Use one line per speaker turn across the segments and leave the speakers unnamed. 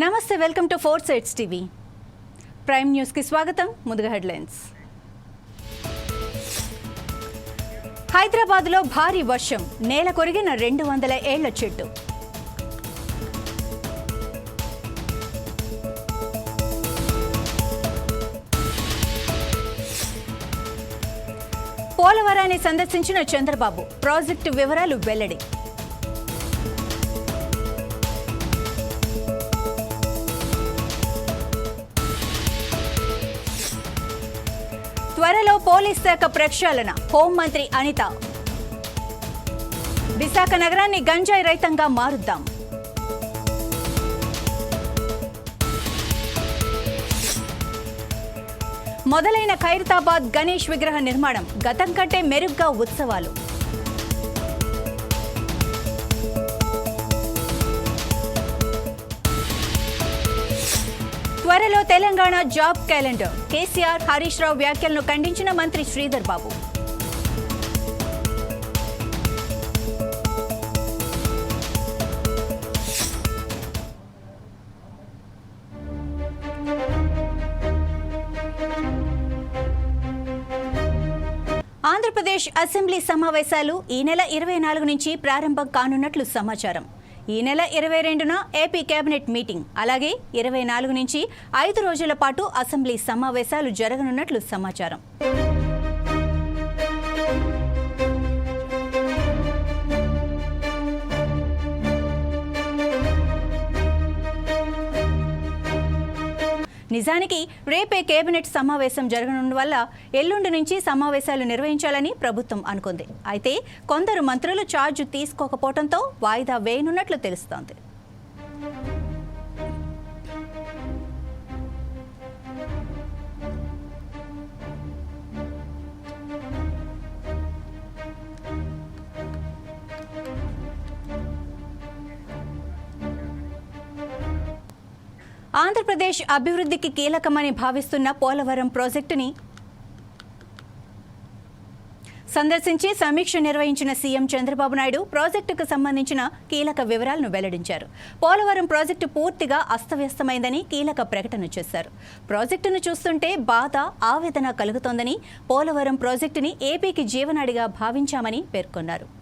నమస్తే welcome to four sides TV. Prime న్యూస్కి స్వాగతం ముందుగా హెడ్లైన్స్. హైదరాబాద్లో భారీ వర్షం నేల కొరిగిన రెండు వందల ఏళ్ళ చెట్టు. పోలవరాన్ని సందర్శించిన చంద్రబాబు ప్రాజెక్టు వివరాలు వెల్లడి. త్వరలో పోలీస్ శాఖ ప్రక్షాళన. హోంమంత్రి అనిత. విశాఖ నగరాన్ని గంజాయి రహితంగా మారుద్దాం. మొదలైన ఖైరతాబాద్ గణేష్ విగ్రహ నిర్మాణం గతం కంటే మెరుగ్గా ఉత్సవాలు. త్వరలో తెలంగాణ జాబ్ క్యాలెండర్. కేసీఆర్ హరీష్ రావు వ్యాఖ్యలను ఖండించిన మంత్రి శ్రీధర్ బాబు. ఆంధ్రప్రదేశ్ అసెంబ్లీ సమావేశాలు ఈ నెల ఇరవై నాలుగు నుంచి ప్రారంభం కానున్నట్లు సమాచారం. ఈ నెల ఇరవై రెండున ఏపీ కేబినెట్ మీటింగ్. అలాగే ఇరవై నాలుగు నుంచి ఐదు రోజుల పాటు అసెంబ్లీ సమావేశాలు జరగనున్నట్లు సమాచారం. నిజానికి రేపే కేబినెట్ సమావేశం జరగనున్న వల్ల ఎల్లుండి నుంచి సమావేశాలు నిర్వహించాలని ప్రభుత్వం అనుకుంది. అయితే కొందరు మంత్రులు ఛార్జ్ తీసుకోకపోవడంతో వాయిదా వేయనున్నట్లు తెలుస్తోంది. ఆంధ్రప్రదేశ్ అభివృద్ధికి కీలకమని భావిస్తున్న పోలవరం ప్రాజెక్టుని సందర్శించి సమీక్ష నిర్వహించిన సీఎం చంద్రబాబు నాయుడు ప్రాజెక్టుకు సంబంధించిన కీలక వివరాలను వెల్లడించారు. పోలవరం ప్రాజెక్టు పూర్తిగా అస్తవ్యస్తమైందని కీలక ప్రకటన చేశారు. ప్రాజెక్టును చూస్తుంటే బాధ ఆవేదన కలుగుతోందని పోలవరం ప్రాజెక్టుని ఏపీకి జీవనాడిగా భావించామని పేర్కొన్నారు.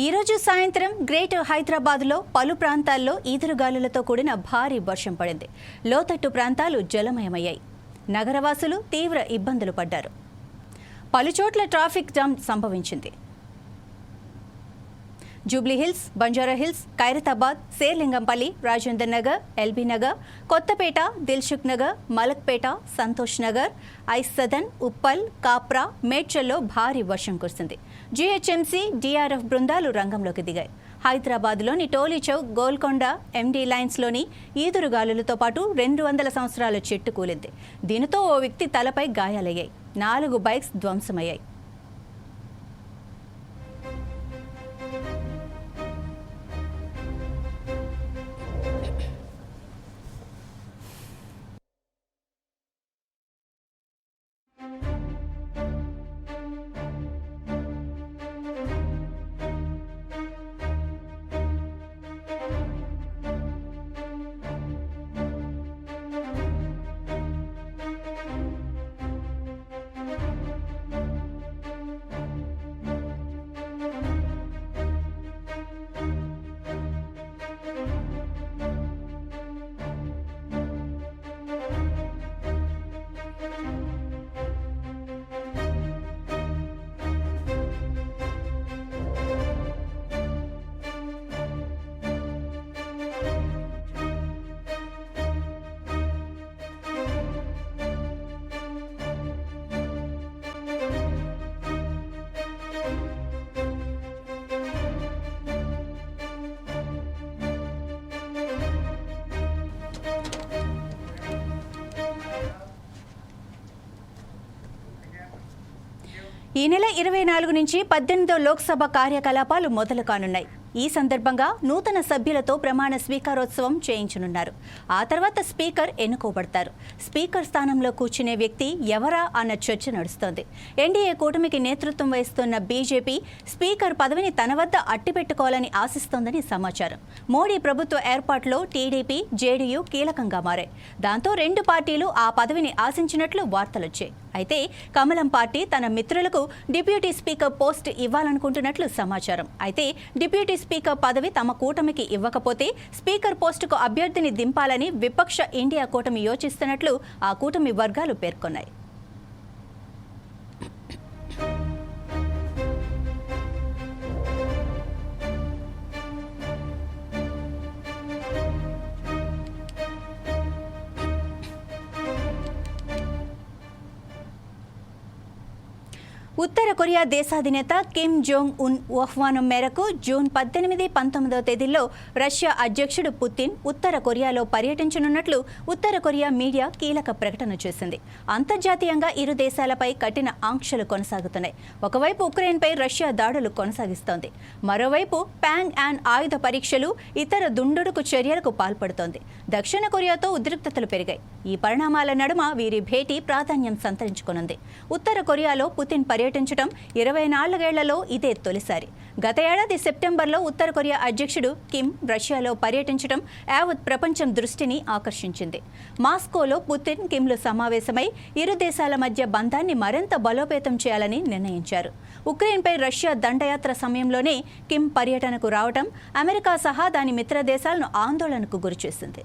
ఈ రోజు సాయంత్రం గ్రేటర్ హైదరాబాద్లో పలు ప్రాంతాల్లో ఈదురుగాలులతో కూడిన భారీ వర్షం పడింది. లోతట్టు ప్రాంతాలు జలమయమయ్యాయి. నగరవాసులు తీవ్ర ఇబ్బందులు పడ్డారు. పలుచోట్ల ట్రాఫిక్ జామ్ సంభవించింది. జూబ్లీహిల్స్ బంజారా హిల్స్ ఖైరతాబాద్ శేర్లింగంపల్లి రాజేందర్ నగర్ ఎల్బీ నగర్ కొత్తపేట దిల్సుఖ్ నగర్ మలక్పేట సంతోష్ నగర్ ఐసదన్ ఉప్పల్ కాప్రా మేడ్చల్లో భారీ వర్షం కురిసింది. జీహెచ్ఎంసీ డిఆర్ఎఫ్ బృందాలు రంగంలోకి దిగాయి. హైదరాబాద్లోని టోలీ చౌక్ గోల్కొండ ఎండీ లైన్స్లోని ఈదురుగాలులతో పాటు రెండు వందల సంవత్సరాల చెట్టు కూలింది. దీనితో ఓ వ్యక్తి తలపై గాయాలయ్యాయి. నాలుగు బైక్స్ ధ్వంసమయ్యాయి. ఈ నెల ఇరవై నాలుగు నుంచి పద్దెనిమిదో లోక్సభ కార్యకలాపాలు మొదలు కానున్నాయి. ఈ సందర్భంగా నూతన సభ్యులతో ప్రమాణ స్వీకారోత్సవం చేయించనున్నారు. ఆ తర్వాత స్పీకర్ ఎన్నుకోబడతారు. స్పీకర్ స్థానంలో కూర్చునే వ్యక్తి ఎవరా అన్న చర్చ నడుస్తోంది. ఎన్డీఏ కూటమికి నేతృత్వం వహిస్తున్న బీజేపీ స్పీకర్ పదవిని తన వద్ద అట్టిపెట్టుకోవాలని ఆశిస్తోందని సమాచారం. మోడీ ప్రభుత్వ ఏర్పాటులో టీడీపీ జేడీయూ కీలకంగా మారాయి. దాంతో రెండు పార్టీలు ఆ పదవిని ఆశించినట్లు వార్తలొచ్చాయి. అయితే కమలం పార్టీ తన మిత్రులకు డిప్యూటీ స్పీకర్ పోస్ట్ ఇవ్వాలనుకుంటున్నట్లు సమాచారం. అయితే డిప్యూటీ స్పీకర్ పదవి తమ కూటమికి ఇవ్వకపోతే స్పీకర్ పోస్టుకు అభ్యర్థిని దింపాలని విపక్ష ఇండియా కూటమి యోచిస్తున్నట్లు ఆ కూటమి వర్గాలు పేర్కొన్నాయి. ఉత్తర కొరియా దేశాధినేత కిమ్ జోంగ్ ఉన్ ఆహ్వానం మేరకు జూన్ పద్దెనిమిది పంతొమ్మిదవ తేదీల్లో రష్యా అధ్యక్షుడు పుతిన్ ఉత్తర కొరియాలో పర్యటించనున్నట్లు ఉత్తర కొరియా మీడియా కీలక ప్రకటన చేసింది. అంతర్జాతీయంగా ఇరు దేశాలపై కఠిన ఆంక్షలు కొనసాగుతున్నాయి. ఒకవైపు ఉక్రెయిన్పై రష్యా దాడులు కొనసాగిస్తోంది. మరోవైపు ప్యాంగ్ అండ్ ఆయుధ పరీక్షలు ఇతర దుండుడుకు చర్యలకు పాల్పడుతోంది. దక్షిణ కొరియాతో ఉద్రిక్తతలు పెరిగాయి. ఈ పరిణామాల నడుమ వీరి భేటీ ప్రాధాన్యం సంతరించుకునుంది. ఉత్తర కొరియాలో పుతిన్ పర్యటన పర్యటించడం ఇరవై నాలుగేళ్ళలో ఇదే తొలిసారి. గత ఏడాది సెప్టెంబర్లో ఉత్తర కొరియా అధ్యక్షుడు కిమ్ రష్యాలో పర్యటించడం యావత్ ప్రపంచం దృష్టిని ఆకర్షించింది. మాస్కోలో పుతిన్ కిమ్లు సమావేశమై ఇరు దేశాల మధ్య బంధాన్ని మరింత బలోపేతం చేయాలని నిర్ణయించారు. ఉక్రెయిన్పై రష్యా దండయాత్ర సమయంలోనే కిమ్ పర్యటనకు రావడం అమెరికా సహా దాని మిత్ర దేశాలను ఆందోళనకు గురిచేసింది.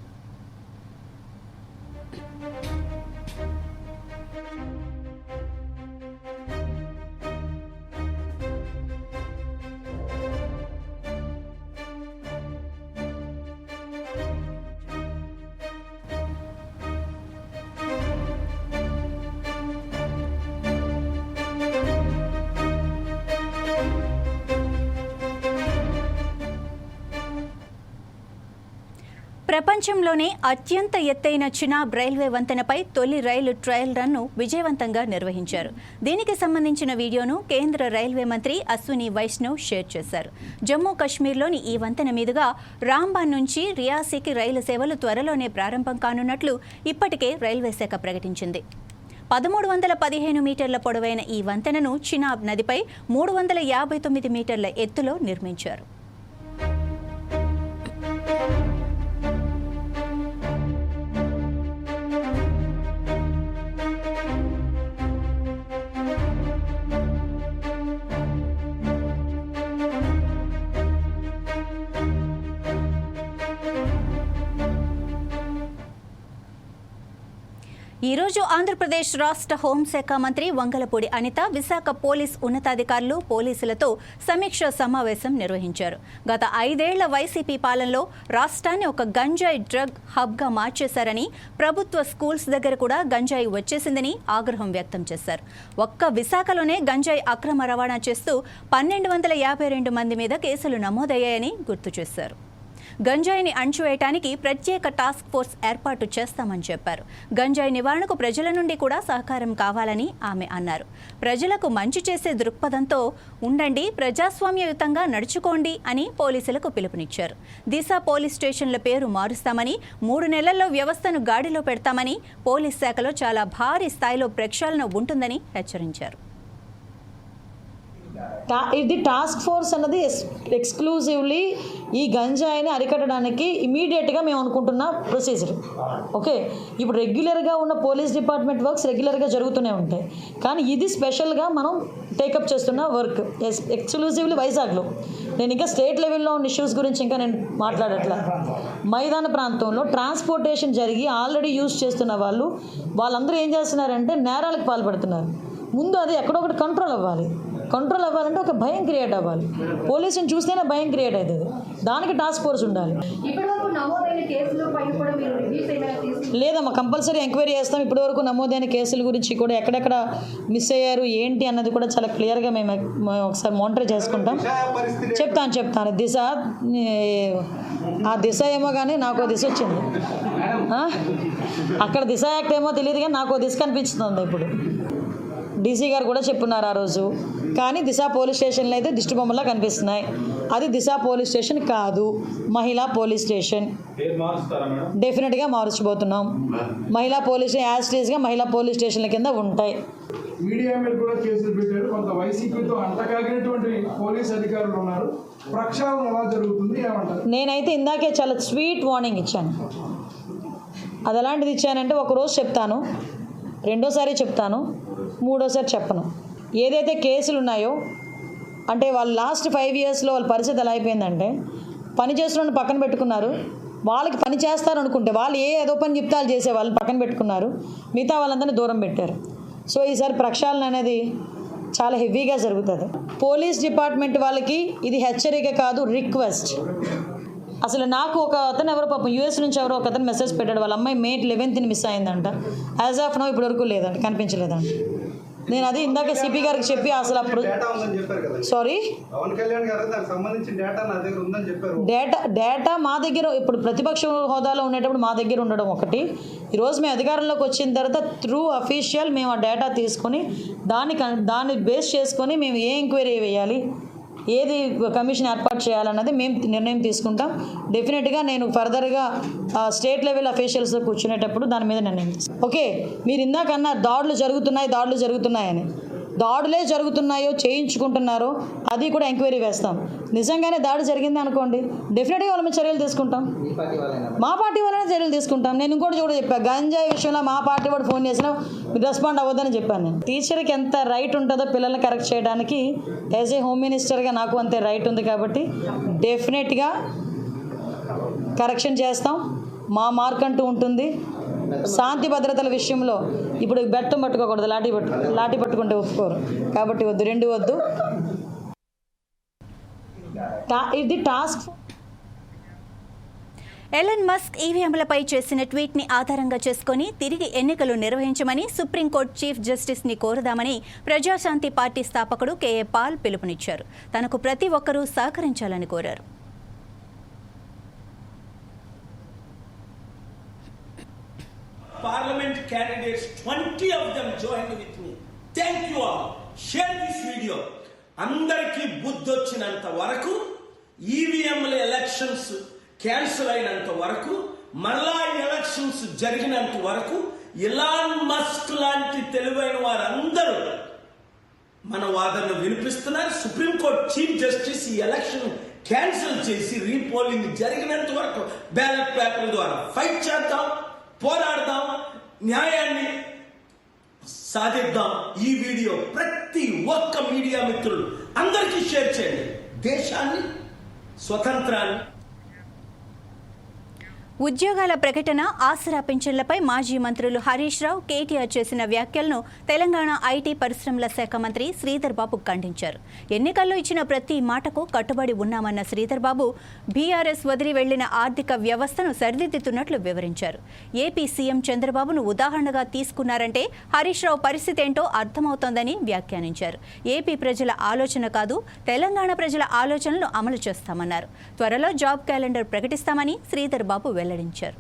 ప్రపంచంలోనే అత్యంత ఎత్తైన చినాబ్ రైల్వే వంతెనపై తొలి రైలు ట్రయల్ రన్ను విజయవంతంగా నిర్వహించారు. దీనికి సంబంధించిన వీడియోను కేంద్ర రైల్వే మంత్రి అశ్విని వైష్ణవ్ షేర్ చేశారు. జమ్మూ కాశ్మీర్లోని ఈ వంతెన మీదుగా రాంబాన్ నుంచి రియాసీకి రైలు సేవలు త్వరలోనే ప్రారంభం కానున్నట్లు ఇప్పటికే రైల్వే శాఖ ప్రకటించింది. పదమూడు వందల పదిహేను మీటర్ల పొడవైన ఈ వంతెనను చినాబ్ నదిపై మూడు వందల యాభై తొమ్మిది మీటర్ల ఎత్తులో నిర్మించారు. ఈరోజు ఆంధ్రప్రదేశ్ రాష్ట్ర హోంశాఖ మంత్రి వంగలపూడి అనిత విశాఖ పోలీస్ ఉన్నతాధికారులు పోలీసులతో సమీక్ష సమావేశం నిర్వహించారు. గత ఐదేళ్ళ వైసీపీ పాలనలో రాష్ట్రాన్ని ఒక గంజాయి డ్రగ్ హబ్గా మార్చేశారని ప్రభుత్వ స్కూల్స్ దగ్గర కూడా గంజాయి వచ్చేసిందని ఆగ్రహం వ్యక్తం చేశారు. ఒక్క విశాఖలోనే గంజాయి అక్రమ రవాణా చేస్తూ పన్నెండు వందల యాభై రెండు మంది మీద కేసులు నమోదయ్యాయని గుర్తు చేశారు. గంజాయిని అణచివేయటానికి ప్రత్యేక టాస్క్ ఫోర్స్ ఏర్పాటు చేస్తామని చెప్పారు. గంజాయి నివారణకు ప్రజల నుండి కూడా సహకారం కావాలని ఆమె అన్నారు. ప్రజలకు మంచి చేసే దృక్పథంతో ఉండండి ప్రజాస్వామ్యయుతంగా నడుచుకోండి అని పోలీసులకు పిలుపునిచ్చారు. దిశ పోలీస్ స్టేషన్ల పేరు మారుస్తామని మూడు నెలల్లో వ్యవస్థను గాడిలో పెడతామని పోలీస్ శాఖలో చాలా భారీ స్థాయిలో ప్రక్షాళన ఉంటుందని హెచ్చరించారు.
టా ఇది టాస్క్ ఫోర్స్ అన్నది ఎక్స్క్లూజివ్లీ ఈ గంజాయిని అరికట్టడానికి ఇమీడియట్గా మేము అనుకుంటున్న ప్రొసీజర్ ఓకే ఇప్పుడు రెగ్యులర్గా ఉన్న పోలీస్ డిపార్ట్మెంట్ వర్క్స్ రెగ్యులర్గా జరుగుతూనే ఉంటాయి. కానీ ఇది స్పెషల్గా మనం టేకప్ చేస్తున్న వర్క్ ఎక్స్క్లూజివ్లీ వైజాగ్లో. నేను ఇంకా స్టేట్ లెవెల్లో ఉన్న ఇష్యూస్ గురించి ఇంకా నేను మాట్లాడట్లా. మైదాన ప్రాంతంలో ట్రాన్స్పోర్టేషన్ జరిగి ఆల్రెడీ యూజ్ చేస్తున్న వాళ్ళు వాళ్ళందరూ ఏం చేస్తున్నారంటే నేరాలకు పాల్పడుతున్నారు. ముందు అది ఎక్కడొకటి కంట్రోల్ అవ్వాలి. కంట్రోల్ అవ్వాలంటే ఒక భయం క్రియేట్ అవ్వాలి. పోలీసుని చూస్తేనే భయం క్రియేట్ అవుతుంది. దానికి టాస్క్ ఫోర్స్ ఉండాలి. లేదమ్మా కంపల్సరీ ఎంక్వైరీ చేస్తాం. ఇప్పటివరకు నమోదైన కేసుల గురించి కూడా ఎక్కడెక్కడ మిస్ అయ్యారు ఏంటి అన్నది కూడా చాలా క్లియర్గా మేము ఒకసారి మానిటర్ చేసుకుంటాం. చెప్తాను చెప్తాను. దిశ ఆ దిశ ఏమో కానీ నాకు దిశ వచ్చింది? అక్కడ దిశ యాక్ట్ ఏమో తెలియదు కానీ నాకు దిశ కనిపిస్తుంది ఇప్పుడు. డీసీ గారు కూడా చెప్పున్నారు ఆ రోజు. కానీ దిశ పోలీస్ స్టేషన్లో అయితే దిష్టి బొమ్మలా కనిపిస్తున్నాయి. అది దిశ పోలీస్ స్టేషన్ కాదు మహిళా పోలీస్ స్టేషన్.
పేరు మారుస్తారా మేడం?
డెఫినెట్గా మార్చబోతున్నాం మహిళా పోలీస్ యాజ్ టీజ్గా మహిళా పోలీస్ స్టేషన్ల కింద ఉంటాయి.
మీడియా మీద కూడా కేసులు పెట్టారు. కొంత వైసీపీతో అంటకాగినటువంటి పోలీస్ అధికారులు ఉన్నారు. ప్రక్షాళన ఎలా జరుగుతుంది? ఏమంటారు?
నేనైతే ఇందాకే చాలా స్వీట్ వార్నింగ్ ఇచ్చాను. అది ఎలాంటిది ఇచ్చానంటే ఒక రోజు చెప్తాను. రెండోసారి చెప్తాను. మూడోసారి చెప్పను. ఏదైతే కేసులు ఉన్నాయో అంటే వాళ్ళు లాస్ట్ ఫైవ్ ఇయర్స్లో వాళ్ళ పరిస్థితి ఎలా అయిపోయిందంటే పని చేస్తున్న పక్కన పెట్టుకున్నారు. వాళ్ళకి పని చేస్తారు అనుకుంటే వాళ్ళు ఏ ఏదో పని చెప్తాలు చేసే వాళ్ళని పక్కన పెట్టుకున్నారు. మిగతా వాళ్ళందరినీ దూరం పెట్టారు. సో ఈసారి ప్రక్షాళన అనేది చాలా హెవీగా జరుగుతుంది. పోలీస్ డిపార్ట్మెంట్ వాళ్ళకి ఇది హెచ్చరిక కాదు రిక్వెస్ట్. అసలు నాకు ఒక అతను ఎవరో పాపం యూఎస్ నుంచి ఎవరో ఒక అతను మెసేజ్ పెట్టాడు. వాళ్ళ అమ్మాయి మే లెవెన్త్ని మిస్ అయిందంట. యాజ్ ఆఫ్ నో ఇప్పటివరకు లేదంట కనిపించలేదంట. నేను అది ఇందాక సిపి గారికి చెప్పి అసలు అప్పుడు సారీ?
డేటా
డేటా డేటా మా దగ్గర ఇప్పుడు ప్రతిపక్ష హోదాలో ఉండేటప్పుడు మా దగ్గర ఉండడం ఒకటి. ఈరోజు మేము అధికారంలోకి వచ్చిన తర్వాత త్రూ అఫీషియల్ మేము ఆ డేటా తీసుకొని దాన్ని దాన్ని బేస్ చేసుకొని మేము ఏ ఎంక్వైరీ వేయాలి? ఏది కమిషన్ ఏర్పాటు చేయాలన్నది మేము నిర్ణయం తీసుకుంటాం. డెఫినెట్గా నేను ఫర్దర్గా స్టేట్ లెవెల్ అఫీషియల్స్ కూర్చునేటప్పుడు దాని మీద నిర్ణయం ఓకే మీరు ఇందాకన్నా దాడులు జరుగుతున్నాయి దాడులు జరుగుతున్నాయని. దాడులే జరుగుతున్నాయో చేయించుకుంటున్నారో అది కూడా ఎంక్వైరీ వేస్తాం. నిజంగానే దాడి జరిగింది అనుకోండి డెఫినెట్గా వాళ్ళ మీద చర్యలు తీసుకుంటాం. మా పార్టీ వాళ్ళనే చర్యలు తీసుకుంటాం. నేను ఇంకోటి కూడా చెప్పాను గంజాయి విషయంలో మా పార్టీ వాడు ఫోన్ చేసినా రెస్పాండ్ అవ్వద్దని చెప్పాను నేను. టీచర్కి ఎంత రైట్ ఉంటుందో పిల్లల్ని కరెక్ట్ చేయడానికి యాజ్ ఏ హోమ్ మినిస్టర్గా నాకు అంతే రైట్ ఉంది కాబట్టి డెఫినెట్గా కరెక్షన్ చేస్తాం. మా మార్క్ అంటూ ఉంటుంది. శాంతి భద్రతల విషయంలో ఇప్పుడు బెట్టం పట్టుకోకూడదు లాఠీ పట్టు లాఠీ పట్టుకుంటే ఒప్పుకోరు. కాబట్టి వద్దు రెండు వద్దు. ఇది టాస్క్
ఎలన్ మస్క్ ఈవీఎంలపై చేసిన ట్వీట్ని ఆధారంగా చేసుకుని తిరిగి ఎన్నికలు నిర్వహించమని సుప్రీంకోర్టు చీఫ్ జస్టిస్ని కోరదామని ప్రజాశాంతి పార్టీ స్థాపకుడు కేఏ పాల్ పిలుపునిచ్చారు. తనకు ప్రతి ఒక్కరూ సహకరించాలని కోరారు.
Parliament candidates, 20 of them joined with me. Thank you all. Share this video అందరికీ బుద్ధి వచ్చినంత వరకు ఈవీఎంల ఎలక్షన్స్ క్యాన్సిల్ అయినంత వరకు మళ్ళా ఎలక్షన్స్ జరిగినంత వరకు ఇలాన్ మస్క్ లాంటి తెలివైన వారందరూ మన వాదనను వినిపిస్తున్నారు సుప్రీంకోర్టు చీఫ్ జస్టిస్ ఈ ఎలక్షన్ క్యాన్సిల్ చేసి రీపోలింగ్ జరిగినంత వరకు బ్యాలెట్ పేపర్ ద్వారా ఫైట్ చేద్దాం పోరాడదాం న్యాయాన్ని సాధిద్దాం. ఈ వీడియో ప్రతి ఒక్క మీడియా మిత్రులు అందరికీ షేర్ చేయండి. దేశాన్ని స్వతంత్రాన్ని
ఉద్యోగాల ప్రకటన ఆసరా పింఛన్లపై మాజీ మంత్రులు హరీష్ రావు కేటీఆర్ చేసిన వ్యాఖ్యలను తెలంగాణ ఐటీ పరిశ్రమల శాఖ మంత్రి శ్రీధర్ బాబు ఖండించారు. ఎన్నికల్లో ఇచ్చిన ప్రతి మాటకు కట్టుబడి ఉన్నామన్న శ్రీధర్ బాబు బీఆర్ఎస్ వదిలి వెళ్ళిన ఆర్థిక వ్యవస్థను సరిదిద్దుతున్నట్లు వివరించారు. ఏపీ సీఎం చంద్రబాబును ఉదాహరణగా తీసుకున్నారంటే హరీష్ రావు పరిస్థితి ఏంటో అర్థమవుతోందని వ్యాఖ్యానించారు. ఏపీ ప్రజల ఆలోచన కాదు తెలంగాణ ప్రజల ఆలోచనలు అమలు చేస్తామన్నారు. త్వరలో జాబ్ క్యాలెండర్ ప్రకటిస్తామని శ్రీధర్ బాబు వెల్లడించారు.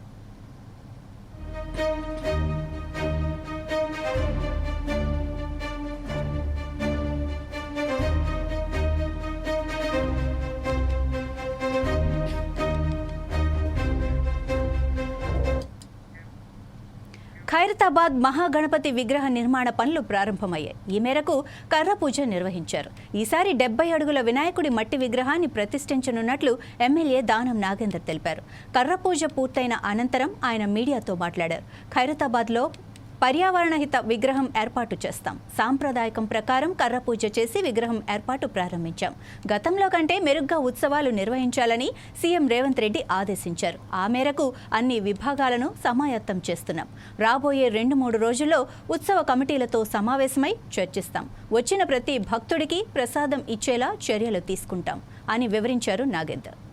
ఖైరతాబాద్ మహాగణపతి విగ్రహ నిర్మాణ పనులు ప్రారంభమయ్యాయి. ఈ మేరకు కర్ర పూజ నిర్వహించారు. ఈసారి డెబ్బై అడుగుల వినాయకుడి మట్టి విగ్రహాన్ని ప్రతిష్ఠించనున్నట్లు ఎమ్మెల్యే దానం నాగేందర్ తెలిపారు. కర్ర పూజ పూర్తయిన అనంతరం ఆయన మీడియాతో మాట్లాడారు. ఖైరతాబాద్లో పర్యావరణ హిత విగ్రహం ఏర్పాటు చేస్తాం. సాంప్రదాయకం ప్రకారం కర్ర పూజ చేసి విగ్రహం ఏర్పాటు ప్రారంభించాం. గతంలో కంటే మెరుగ్గా ఉత్సవాలు నిర్వహించాలని సీఎం రేవంత్ రెడ్డి ఆదేశించారు. ఆ మేరకు అన్ని విభాగాలను సమాయత్తం చేస్తున్నాం. రాబోయే రెండు మూడు రోజుల్లో ఉత్సవ కమిటీలతో సమావేశమై చర్చిస్తాం. వచ్చిన ప్రతి భక్తుడికి ప్రసాదం ఇచ్చేలా చర్యలు తీసుకుంటాం అని వివరించారు నాగేందర్.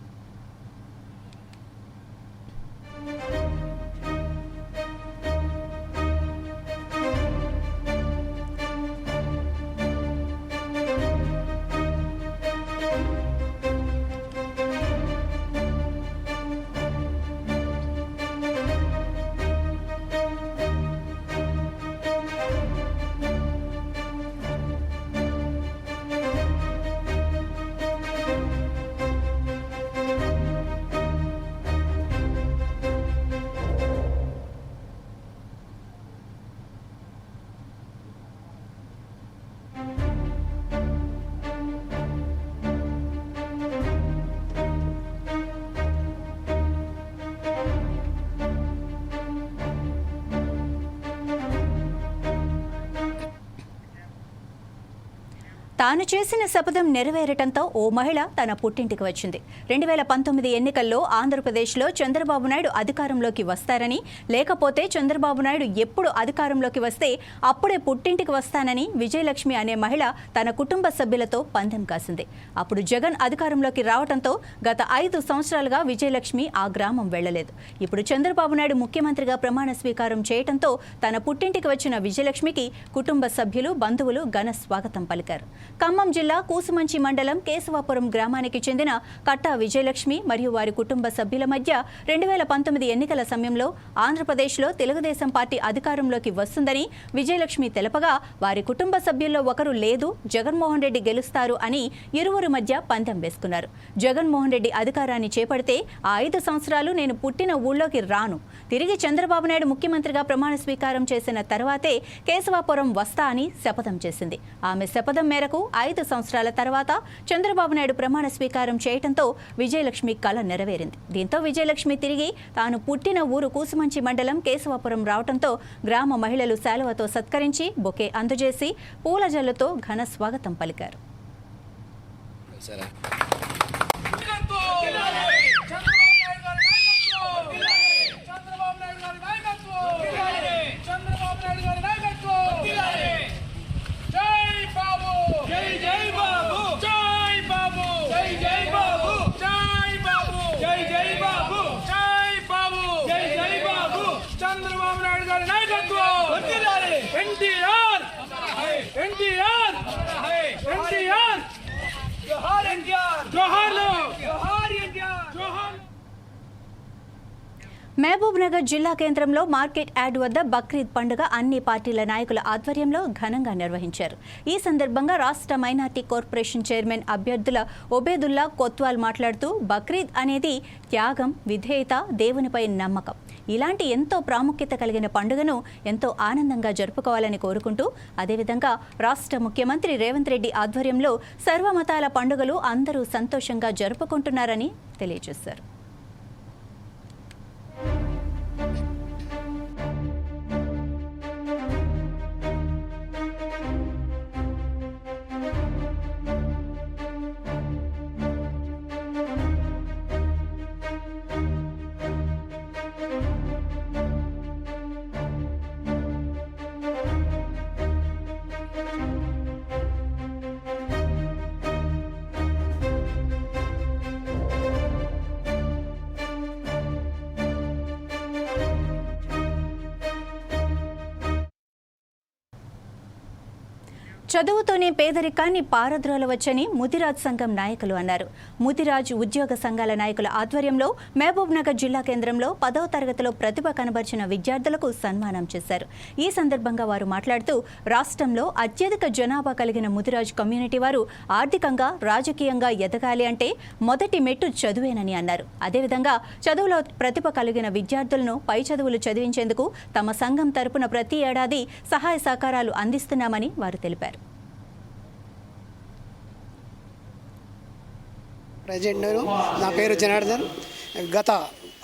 తాను చేసిన శపథం నెరవేరటంతో ఓ మహిళ తన పుట్టింటికి వచ్చింది. రెండు వేల పంతొమ్మిది ఎన్నికల్లో ఆంధ్రప్రదేశ్లో చంద్రబాబు నాయుడు అధికారంలోకి వస్తారని లేకపోతే చంద్రబాబు నాయుడు ఎప్పుడు అధికారంలోకి వస్తే అప్పుడే పుట్టింటికి వస్తానని విజయలక్ష్మి అనే మహిళ తన కుటుంబ సభ్యులతో పందెం కాసింది. అప్పుడు జగన్ అధికారంలోకి రావడంతో గత ఐదు సంవత్సరాలుగా విజయలక్ష్మి ఆ గ్రామం వెళ్ళలేదు ఇప్పుడు చంద్రబాబు నాయుడు ముఖ్యమంత్రిగా ప్రమాణ స్వీకారం చేయడంతో తన పుట్టింటికి వచ్చిన విజయలక్ష్మికి కుటుంబ సభ్యులు బంధువులు ఘన స్వాగతం పలికారు. ఖమ్మం జిల్లా కూసుమంచి మండలం కేశవాపురం గ్రామానికి చెందిన కట్టా విజయలక్ష్మి మరియు వారి కుటుంబ సభ్యుల మధ్య రెండు వేల పంతొమ్మిది ఎన్నికల సమయంలో ఆంధ్రప్రదేశ్లో తెలుగుదేశం పార్టీ అధికారంలోకి వస్తుందని విజయలక్ష్మి తెలపగా వారి కుటుంబ సభ్యుల్లో ఒకరు లేదు జగన్మోహన్ రెడ్డి గెలుస్తారు అని ఇరువురు మధ్య పందెం వేసుకున్నారు. జగన్మోహన్ రెడ్డి అధికారాన్ని చేపడితే ఆ ఐదు సంవత్సరాలు నేను పుట్టిన ఊళ్ళోకి రాను. తిరిగి చంద్రబాబు నాయుడు ముఖ్యమంత్రిగా ప్రమాణ స్వీకారం చేసిన తర్వాతే కేశవాపురం వస్తా అని శపథం చేసింది. ఆమె శపథం మేరకు ఐదు సంవత్సరాల తర్వాత చంద్రబాబు నాయుడు ప్రమాణ స్వీకారం చేయడంతో విజయలక్ష్మి కళ నెరవేరింది. దీంతో విజయలక్ష్మి తిరిగి తాను పుట్టిన ఊరు కూసుమంచి మండలం కేశవాపురం రావడంతో గ్రామ మహిళలు శాలువతో సత్కరించి బొకే అందజేసి పూల జల్లుతో ఘన స్వాగతం పలికారు.
¡Trabajalo!
మహబూబ్ నగర్ జిల్లా కేంద్రంలో మార్కెట్ యార్డ్ వద్ద బక్రీద్ పండుగ అన్ని పార్టీల నాయకుల ఆధ్వర్యంలో ఘనంగా నిర్వహించారు. ఈ సందర్భంగా రాష్ట్ర మైనార్టీ కార్పొరేషన్ చైర్మన్ అభ్యర్థుల ఒబేదుల్లా కొత్వాల్ మాట్లాడుతూ బక్రీద్ అనేది త్యాగం విధేయత దేవునిపై నమ్మకం. ఇలాంటి ఎంతో ప్రాముఖ్యత కలిగిన పండుగను ఎంతో ఆనందంగా జరుపుకోవాలని కోరుకుంటూ అదేవిధంగా రాష్ట్ర ముఖ్యమంత్రి రేవంత్ రెడ్డి ఆధ్వర్యంలో సర్వమతాల పండుగలు అందరూ సంతోషంగా జరుపుకుంటున్నారని తెలియజేశారు. చదువుతోనే పేదరికాన్ని పారద్రోలవచ్చని ముతిరాజ్ సంఘం నాయకులు అన్నారు. ముతిరాజ్ ఉద్యోగ సంఘాల నాయకుల ఆధ్వర్యంలో మహబూబ్ నగర్ జిల్లా కేంద్రంలో పదవ తరగతిలో ప్రతిభ కనబర్చిన విద్యార్థులకు సన్మానం చేశారు. ఈ సందర్భంగా వారు మాట్లాడుతూ రాష్ట్రంలో అత్యధిక జనాభా కలిగిన ముతిరాజ్ కమ్యూనిటీ వారు ఆర్థికంగా రాజకీయంగా ఎదగాలి అంటే మొదటి మెట్టు చదువేనని అన్నారు. అదేవిధంగా చదువులో ప్రతిభ కలిగిన విద్యార్థులను పై చదువులు చదివించేందుకు తమ సంఘం తరపున ప్రతి ఏడాది సహాయ సహకారాలు అందిస్తున్నామని వారు తెలిపారు.
ప్రజెంట్ నా పేరు జనార్దన్. గత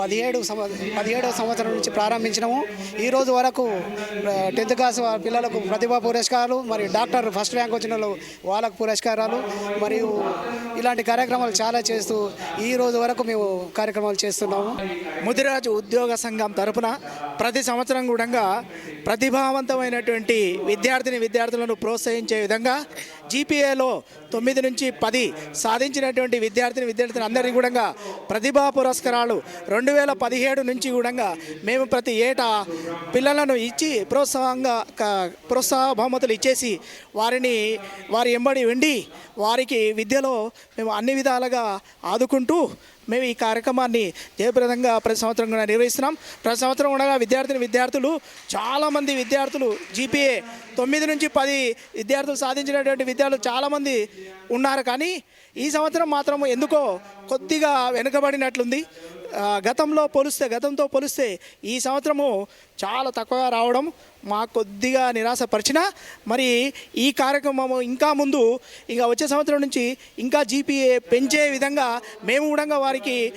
పదిహేడు సంవత్సరం పదిహేడవ సంవత్సరం నుంచి ప్రారంభించినాము. ఈ రోజు వరకు టెన్త్ క్లాస్ పిల్లలకు ప్రతిభా పురస్కారాలు మరియు డాక్టర్ ఫస్ట్ ర్యాంక్ వచ్చిన వాళ్ళకు పురస్కారాలు మరియు ఇలాంటి కార్యక్రమాలు చాలా చేస్తూ ఈ రోజు వరకు మేము కార్యక్రమాలు చేస్తున్నాము. ముదిరాజు ఉద్యోగ సంఘం తరపున ప్రతి సంవత్సరం కూడా ప్రతిభావంతమైనటువంటి విద్యార్థిని విద్యార్థులను ప్రోత్సహించే విధంగా జీపీఏలో తొమ్మిది నుంచి పది సాధించినటువంటి విద్యార్థిని విద్యార్థులు అందరికీ కూడా ప్రతిభా పురస్కారాలు రెండు వేల పదిహేడు నుంచి కూడా మేము ప్రతి ఏటా పిల్లలను ఇచ్చి ప్రోత్సాహంగా ప్రోత్సాహ బహుమతులు ఇచ్చేసి వారిని వారి ఎంబడి ఉండి వారికి విద్యలో మేము అన్ని విధాలుగా ఆదుకుంటూ మేము ఈ కార్యక్రమాన్ని జయప్రదంగా ప్రతి సంవత్సరం కూడా నిర్వహిస్తున్నాం. ప్రతి సంవత్సరం కూడా విద్యార్థిని విద్యార్థులు చాలామంది విద్యార్థులు జీపీఏ తొమ్మిది నుంచి పది విద్యార్థులు సాధించినటువంటి విద్యార్థులు చాలామంది ఉన్నారు. కానీ ఈ సంవత్సరం మాత్రం ఎందుకో కొద్దిగా వెనుకబడినట్లుంది. గతంలో పోలిస్తే గతంతో పోలిస్తే ఈ సంవత్సరము చాలా తక్కువగా రావడం మా కొద్దిగా నిరాశపరిచిన మరి ఈ కార్యక్రమము ఇంకా ముందు ఇంకా వచ్చే సంవత్సరం నుంచి ఇంకా జీపీఏ పెంచే విధంగా మేము కూడా వారికి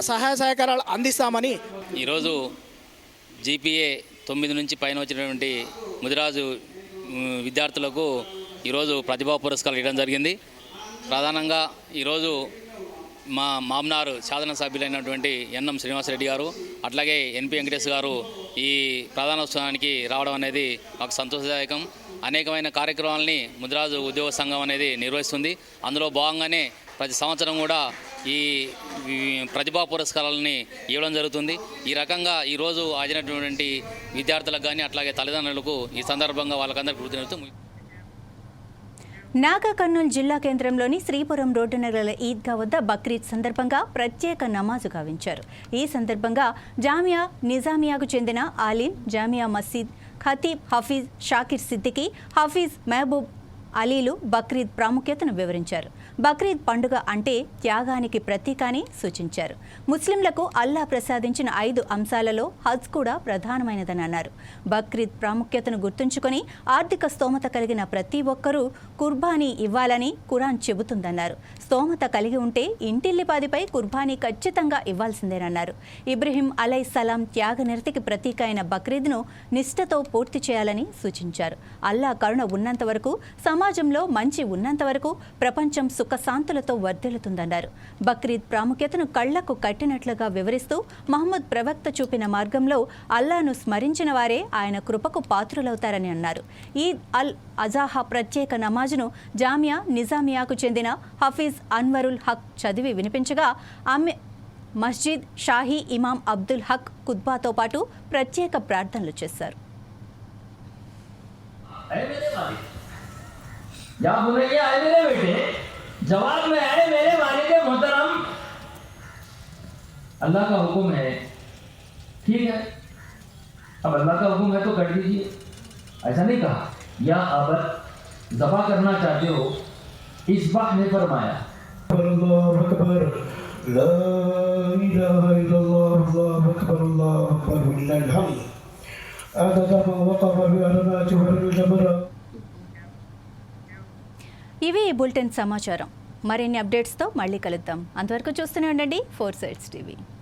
సహాయ సహకారాలు అందిస్తామని
ఈరోజు జీపీఏ తొమ్మిది నుంచి పైన వచ్చినటువంటి ముదిరాజు విద్యార్థులకు ఈరోజు ప్రతిభా పురస్కారాలు ఇవ్వడం జరిగింది. ప్రధానంగా ఈరోజు మా మామనారు సాధన సభ్యులైనటువంటి ఎన్ఎం శ్రీనివాసరెడ్డి గారు అట్లాగే ఎన్పి వెంకటేష్ గారు ఈ ప్రధానోత్సవానికి రావడం అనేది మాకు సంతోషదాయకం. అనేకమైన కార్యక్రమాలని ముద్రాజు ఉద్యోగ సంఘం అనేది నిర్వహిస్తుంది. అందులో భాగంగానే ప్రతి సంవత్సరం కూడా ఈ ప్రతిభా పురస్కారాలని ఇవ్వడం జరుగుతుంది. ఈ రకంగా ఈరోజు హాజరైనటువంటి విద్యార్థులకు కానీ అట్లాగే తల్లిదండ్రులకు ఈ సందర్భంగా వాళ్ళకందరికీ కృతజ్ఞతలు
నాగా కర్నూలు జిల్లా కేంద్రంలోని శ్రీపురం రోడ్డున గల ఈద్గా వద్ద బక్రీద్ సందర్భంగా ప్రత్యేక నమాజు గావించారు. ఈ సందర్భంగా జామియా నిజామియాకు చెందిన ఆలీన్ జామియా మసీద్ ఖతీబ్ హఫీజ్ షాకిర్ సిద్దికి హఫీజ్ మహబూబ్ అలీలు బక్రీద్ ప్రాముఖ్యతను వివరించారు. బక్రీద్ పండుగ అంటే త్యాగానికి ప్రతీక అని సూచించారు. ముస్లింలకు అల్లా ప్రసాదించిన ఐదు అంశాలలో హజ్ కూడా ప్రధానమైనదని అన్నారు. బక్రీద్ ప్రాముఖ్యతను గుర్తుంచుకొని ఆర్థిక స్తోమత కలిగిన ప్రతి ఒక్కరూ కుర్బానీ ఇవ్వాలని కురాన్ చెబుతుందన్నారు. స్తోమత కలిగి ఉంటే ఇంటిల్లిపాదిపై కుర్బానీ ఖచ్చితంగా ఇవ్వాల్సిందేనన్నారు. ఇబ్రహీం అలై సలాం త్యాగనిరతికి ప్రతీక అయిన బక్రీద్ను నిష్ఠతో పూర్తి చేయాలని సూచించారు. అల్లా కరుణ ఉన్నంత వరకు సమాజంలో మంచి ఉన్నంత వరకు ప్రపంచం సుఖశాంతులతో వర్ధిల్లుతుందన్నారు బక్రీద్ ప్రాముఖ్యతను కళ్లకు కట్టినట్లుగా వివరిస్తూ మహమ్మద్ ప్రవక్త చూపిన మార్గంలో అల్లాను స్మరించిన వారే ఆయన కృపకు పాత్రులవుతారని అన్నారు ఈద్ అల్ అజాహా ప్రత్యేక నమాజును జామియా నిజామియాకు చెందిన హఫీజ్ అన్వరుల్ హక్ చదివి వినిపించగా ఆమె మస్జిద్ షాహీ ఇమాం అబ్దుల్ హక్ కుత్బాతో పాటు ప్రత్యేక ప్రార్థనలు చేశారు
या बोलेंगे आए मेरे बेटे जवाब में आए मेरे वालिद मोहतरम अल्लाह का हुक्म है ठीक है अब अल्लाह का हुक्म है तो कर दीजिए ऐसा नहीं कहा या अबर दफा करना चाहते हो इस बात ने फरमाया
الله أكبر
ఇవే ఈ బులెటిన్ సమాచారం. మరిన్ని అప్డేట్స్తో మళ్ళీ కలుద్దాం. అంతవరకు చూస్తూనే ఉండండి. Four sides TV.